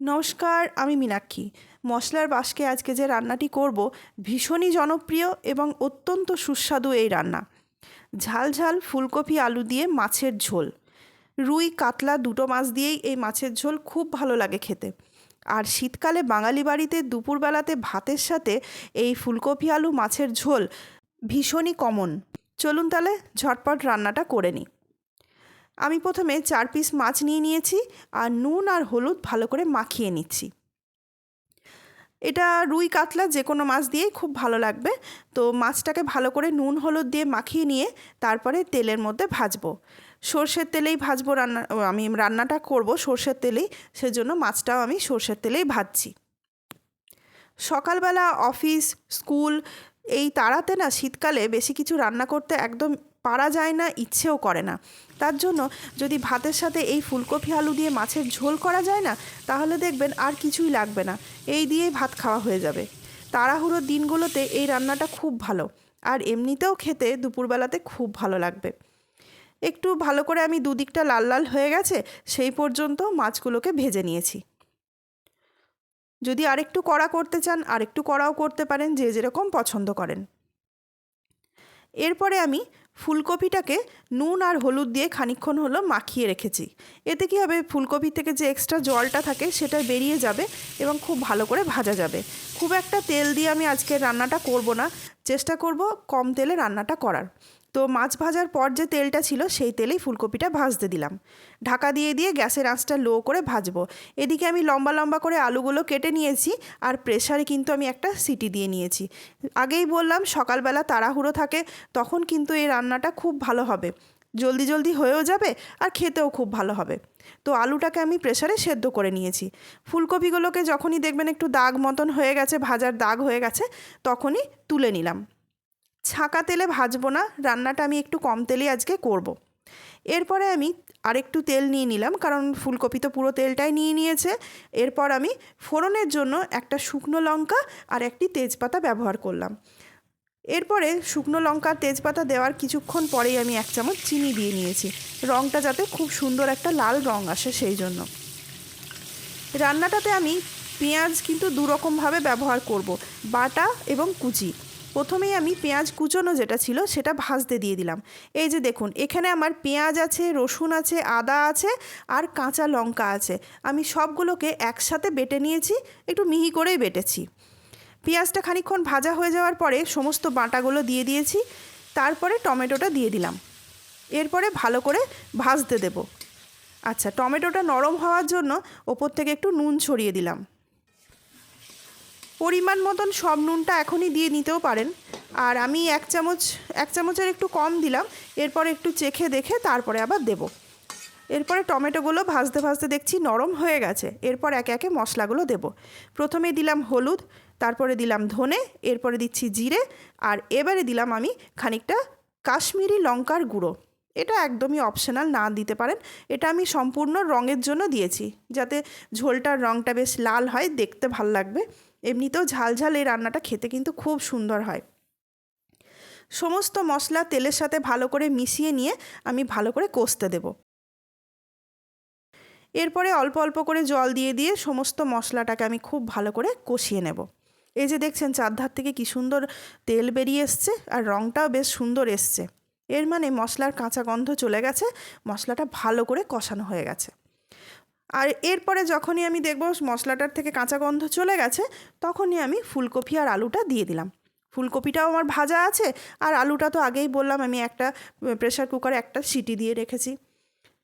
নমস্কার, আমি মীনাক্ষী। মশলার বাসকে আজকে যে রান্নাটি করব ভীষণই জনপ্রিয় এবং অত্যন্ত সুস্বাদু এই রান্না। ঝাল ঝাল ফুলকপি আলু দিয়ে মাছের ঝোল। রুই, কাতলা দুটো মাছ দিয়েই এই মাছের ঝোল খুব ভালো লাগে খেতে। আর শীতকালে বাঙালি বাড়িতে দুপুরবেলাতে ভাতের সাথে এই ফুলকপি আলু মাছের ঝোল ভীষণই কমন। চলুন তাহলে ঝটপট রান্নাটা করে নিই। আমি প্রথমে চার পিস মাছ নিয়ে নিয়েছি আর নুন আর হলুদ ভালো করে মাখিয়ে নিচ্ছি। এটা রুই কাতলা যে কোনো মাছ দিয়েই খুব ভালো লাগবে। তো মাছটাকে ভালো করে নুন, হলুদ দিয়ে মাখিয়ে নিয়ে তারপরে তেলের মধ্যে ভাজবো। সর্ষের তেলেই ভাজবো রান্না, আমি রান্নাটা করব সর্ষের তেলেই, সেজন্য মাছটাও আমি সর্ষের তেলেই ভাজছি। সকালবেলা অফিস, স্কুল এই তাড়াতে না শীতকালে বেশি কিছু রান্না করতে একদম পারা যায় না, ইচ্ছেও করে না। তার জন্য যদি ভাতের সাথে এই ফুলকপি, আলু দিয়ে মাছের ঝোল করা যায় না, তাহলে দেখবেন আর কিছুই লাগবে না। এই দিয়েই ভাত খাওয়া হয়ে যাবে। তাড়াহুড়োর দিনগুলোতে এই রান্নাটা খুব ভালো। আর এমনিতেও খেতে দুপুরবেলাতে খুব ভালো লাগবে। একটু ভালো করে আমি দুদিকটা লাল লাল হয়ে গেছে, সেই পর্যন্ত মাছগুলোকে ভেজে নিয়েছি। যদি আরেকটু কড়া করতে চান, আরেকটু কড়াও করতে পারেন, যে যেরকম পছন্দ করেন। এরপরে আমি ফুলকপিটাকে নুন আর হলুদ দিয়ে খানিকক্ষণ হলো মাখিয়ে রেখেছি। এতে কী হবে? ফুলকপি থেকে যে এক্সট্রা জলটা থাকে, সেটা বেরিয়ে যাবে এবং খুব ভালো করে ভাজা যাবে। খুব একটা তেল দিয়ে আমি আজকে রান্নাটা করব না। চেষ্টা করব কম তেলে রান্নাটা করার। তো মাছ ভাজার পর যে তেলটা ছিল, সেই তেলেই ফুলকপিটা ভাজতে দিলাম। ঢাকা দিয়ে দিয়ে গ্যাসের আঁচটা লো করে ভাজবো। এদিকে আমি লম্বা লম্বা করে আলুগুলো কেটে নিয়েছি আর প্রেশারে কিন্তু আমি একটা সিটি দিয়ে নিয়েছি। আগেই বললাম, সকালবেলা তাড়াহুড়ো থাকে, তখন কিন্তু এই রান্নাটা খুব ভালো হবে। জলদি জলদি হয়েও যাবে আর খেতেও খুব ভালো হবে। তো আলুটাকে আমি প্রেশারে সেদ্ধ করে নিয়েছি। ফুলকপিগুলোকে যখনই দেখবেন একটু দাগ মতন হয়ে গেছে, ভাজার দাগ হয়ে গেছে, তখনই তুলে নিলাম। ছাঁকা তেলে ভাজবো না, রান্নাটা আমি একটু কম তেলে আজকে করব। এরপরে আমি আরেকটু তেল নিয়ে নিলাম, কারণ ফুলকপি তো পুরো তেলটাই নিয়ে নিয়েছে। এরপর আমি ফোড়নের জন্য একটা শুকনো লঙ্কা আর একটি তেজপাতা ব্যবহার করলাম। এরপরে শুকনো লঙ্কা, তেজপাতা দেওয়ার কিছুক্ষণ পরেই আমি এক চামচ চিনি দিয়ে নিয়েছি। রঙটা যাতে খুব সুন্দর একটা লাল রঙ আসে সেই জন্য। রান্নাটাতে আমি পেঁয়াজ কিন্তু দুরকমভাবে ব্যবহার করব, বাটা এবং কুচি। প্রথমেই আমি পেঁয়াজ কুচোনো যেটা ছিল, সেটা ভাজতে দিয়ে দিলাম। এই যে দেখুন, এখানে আমার পেঁয়াজ আছে, রসুন আছে, আদা আছে আর কাঁচা লঙ্কা আছে। আমি সবগুলোকে একসাথে বেটে নিয়েছি, একটু মিহি করেই বেটেছি। পেঁয়াজটা খানিকক্ষণ ভাজা হয়ে যাওয়ার পরে সমস্ত বাটাগুলো দিয়ে দিয়েছি, তারপরে টমেটোটা দিয়ে দিলাম। এরপরে ভালো করে ভাজতে দেব। আচ্ছা টমেটোটা নরম হওয়ার জন্য ওপর থেকে একটু নুন ছড়িয়ে দিলাম। পরিমাণ মতন সব নুনটা এখনই দিয়ে নিতেও পারেন। আর আমি এক চামচ, এক চামচের একটু কম দিলাম, এরপর একটু চেখে দেখে তারপরে আবার দেব। এরপরে টমেটোগুলো ভাজতে ভাজতে দেখছি নরম হয়ে গেছে, এরপর একে একে মশলাগুলো দেব। প্রথমে দিলাম হলুদ, তারপরে দিলাম ধনে, এরপরে দিচ্ছি জিরে, আর এবারে দিলাম আমি খানিকটা কাশ্মীরি লঙ্কার গুঁড়ো। এটা একদমই অপশনাল না দিতে পারেন। এটা আমি সম্পূর্ণ রঙের জন্য দিয়েছি। যাতে ঝোলটার রঙটা বেশ লাল হয়, দেখতে ভালো লাগবে। এমনিতেও ঝাল ঝাল এই রান্নাটা খেতে কিন্তু খুব সুন্দর হয়। সমস্ত মশলা তেলের সাথে ভালো করে মিশিয়ে নিয়ে আমি ভালো করে কষতে দেব। এরপরে অল্প অল্প করে জল দিয়ে দিয়ে সমস্ত মশলাটাকে আমি খুব ভালো করে কষিয়ে নেব। এই যে দেখছেন, চারধার থেকে কি সুন্দর তেল বেরিয়ে এসছে আর রঙটাও বেশ সুন্দর এসছে। এর মানে মশলার কাঁচা গন্ধ চলে গেছে, মশলাটা ভালো করে কষানো হয়ে গেছে। আর এরপরে যখনই আমি দেখব মশলাটার থেকে কাঁচা গন্ধ চলে গেছে, তখনই আমি ফুলকপি আর আলুটা দিয়ে দিলাম। ফুলকপিটাও আমার ভাজা আছে, আর আলুটা তো আগেই বললাম আমি একটা প্রেশার কুকারে একটা সিটি দিয়ে রেখেছি।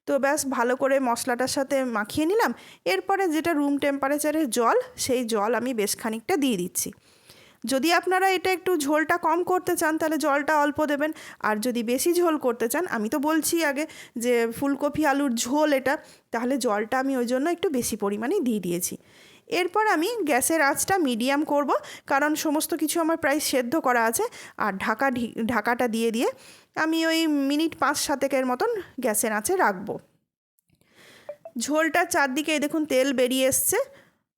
তো ব্যাস ভালো করে মশলাটার সাথে মাখিয়ে নিলাম, এরপরে যেটা রুম টেম্পারেচারের জল, সেই জল আমি বেশ খানিকটা দিয়ে দিচ্ছি। যদি আপনারা এটা একটু ঝোলটা কম করতে চান, তাহলে জলটা অল্প দেবেন। আর যদি বেশি ঝোল করতে চান, আমি তো বলছি আগে যে ফুলকপি আলুর ঝোল এটা, তাহলে জলটা আমি ওই জন্য একটু বেশি পরিমাণে দিয়ে দিয়েছি। এরপর আমি গ্যাসের আঁচটা মিডিয়াম করব, কারণ সমস্ত কিছু আমার প্রায় সেদ্ধ করা আছে। আর ঢাকা ঢাকাটা দিয়ে দিয়ে আমি ওই মিনিট পাঁচ সাতেকের মতন গ্যাসের আঁচে রাখব। ঝোলটা চারদিকে দেখুন তেল বেরিয়ে এসছে।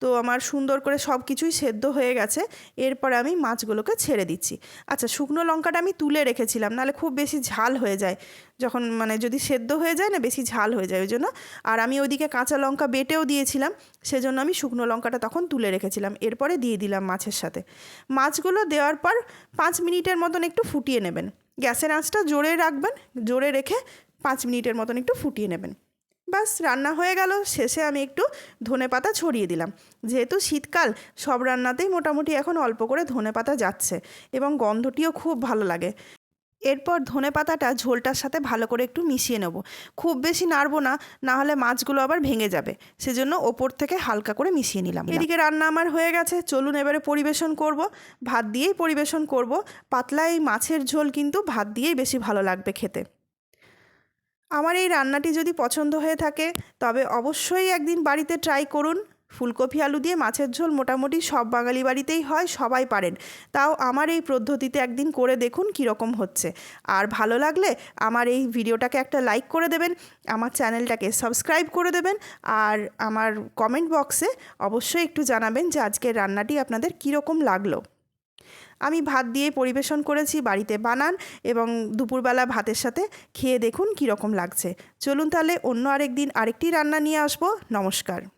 তো আমার সুন্দর করে সব কিছুই সেদ্ধ হয়ে গেছে। এরপরে আমি মাছগুলোকে ছেড়ে দিচ্ছি। আচ্ছা শুকনো লঙ্কাটা আমি তুলে রেখেছিলাম, নাহলে খুব বেশি ঝাল হয়ে যায়। যখন মানে যদি সেদ্ধ হয়ে যায় না, বেশি ঝাল হয়ে যায় ওই জন্য আর আমি ওইদিকে কাঁচা লঙ্কা বেটেও দিয়েছিলাম, সেজন্য আমি শুকনো লঙ্কাটা তখন তুলে রেখেছিলাম। এরপরে দিয়ে দিলাম মাছের সাথে। মাছগুলো দেওয়ার পর পাঁচ মিনিটের মতন একটু ফুটিয়ে নেবেন। গ্যাসের আঁচটা জোরে রাখবেন, জোরে রেখে পাঁচ মিনিটের মতন একটু ফুটিয়ে নেবেন। বাস রান্না হয়ে গেল। শেষে আমি একটু ধনে পাতা ছড়িয়ে দিলাম। যেহেতু শীতকাল, সব রান্নাতেই মোটামুটি এখন অল্প করে ধনে পাতা যাচ্ছে এবং গন্ধটিও খুব ভালো লাগে। এরপর ধনে পাতাটা ঝোলটার সাথে ভালো করে একটু মিশিয়ে নেব। খুব বেশি নাড়বো না না হলে মাছগুলো আবার ভেঙে যাবে। সেজন্য ওপর থেকে হালকা করে মিশিয়ে নিলাম এদিকে রান্না আমার হয়ে গেছে। চলুন এবারে পরিবেশন করব। ভাত দিয়েই পরিবেশন করব। পাতলা এই মাছের ঝোল কিন্তু ভাত দিয়েই বেশি ভালো লাগবে খেতে। আমার এই রান্নাটি যদি পছন্দ হয়ে থাকে, তবে অবশ্যই একদিন বাড়িতে ট্রাই করুন। ফুলকপি আলু দিয়ে মাছের ঝোল মোটামুটি সব বাঙালি বাড়িতেই হয়, সবাই পারেন। তাও আমার এই পদ্ধতিতে একদিন করে দেখুন কীরকম হচ্ছে। আর ভালো লাগলে আমার এই ভিডিওটাকে একটা লাইক করে দেবেন, আমার চ্যানেলটাকে সাবস্ক্রাইব করে দেবেন, আর আমার কমেন্ট বক্সে অবশ্যই একটু জানাবেন যে আজকের রান্নাটি আপনাদের কীরকম লাগল। আমি ভাত দিয়ে পরিবেশন করেছি বাড়িতে বানান এবং দুপুরবেলা ভাতের সাথে খেয়ে দেখুন কীরকম লাগছে। চলুন তাহলে অন্য আরেক দিন আরেকটি রান্না নিয়ে আসব। নমস্কার।